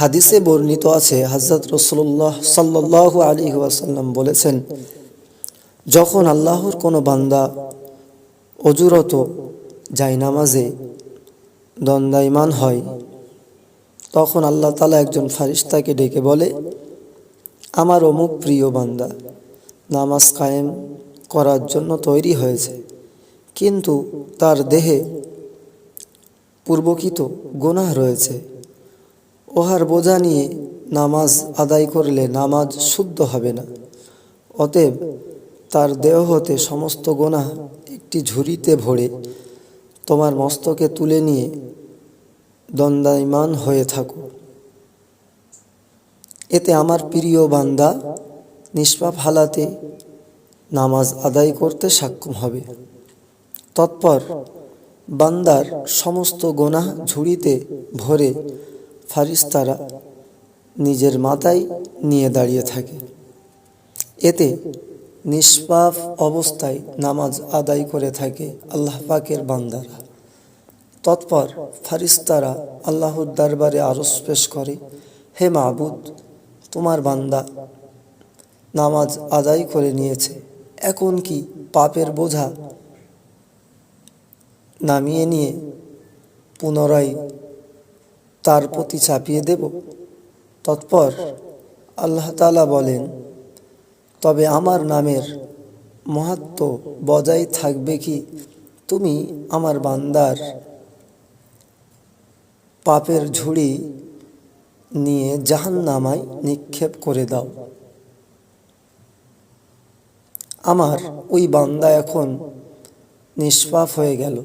হাদিসে বর্ণিত আছে হজরত রসুল্লাহ সাল্লাহ আলী ওয়াসাল্লাম বলেছেন, যখন আল্লাহর কোনো বান্দা অজুরত যায় নামাজে, দণ্ডায়মান হয়, তখন আল্লাহ তালা একজন ফারিস্তাকে ডেকে বলে, আমার অমুক প্রিয় বান্দা, নামাজ কায়েম করার জন্য তৈরি হয়েছে, কিন্তু তার দেহে পূর্বকিত গোনাহ রয়েছে ওহার বোঝা নিয়ে নামাজ আদায় করলে নামাজ শুদ্ধ হবে না। অতএব তার দেহ হতে সমস্ত গোনা একটি ঝুড়িতে ভরে তোমার মস্তকে তুলে নিয়ে দণ্ডায়মান হয়ে থাকো। এতে আমার প্রিয় বান্দা নিষ্পাপ হালাতে নামাজ আদায় করতে সক্ষম হবে। তৎপর বান্দার সমস্ত গোনা ঝুড়িতে ভরে ফারিস্তারা নিজের মাথায় নিয়ে দাঁড়িয়ে থাকে। এতে নিষ্পাপ অবস্থায় নামাজ আদায় করে থাকে আল্লাহ পাকের বান্দারা। তৎপর ফারিস্তারা আল্লাহর দরবারে আরস পেশ করে, হে মাহবুদ তোমার বান্দা নামাজ আদায় করে নিয়েছে, এখন কি পাপের বোঝা নামিয়ে নিয়ে পুনরায় তার প্রতি চাপিয়ে দেব। তৎপর আল্লাহ তালা বলেন, তবে আমার নামের মহাত্ম বজায় থাকবে কি? তুমি আমার বান্দার পাপের ঝুড়ি নিয়ে জাহান নামায় নিক্ষেপ করে দাও। আমার ওই বান্দা এখন নিষ্পাপ হয়ে গেল।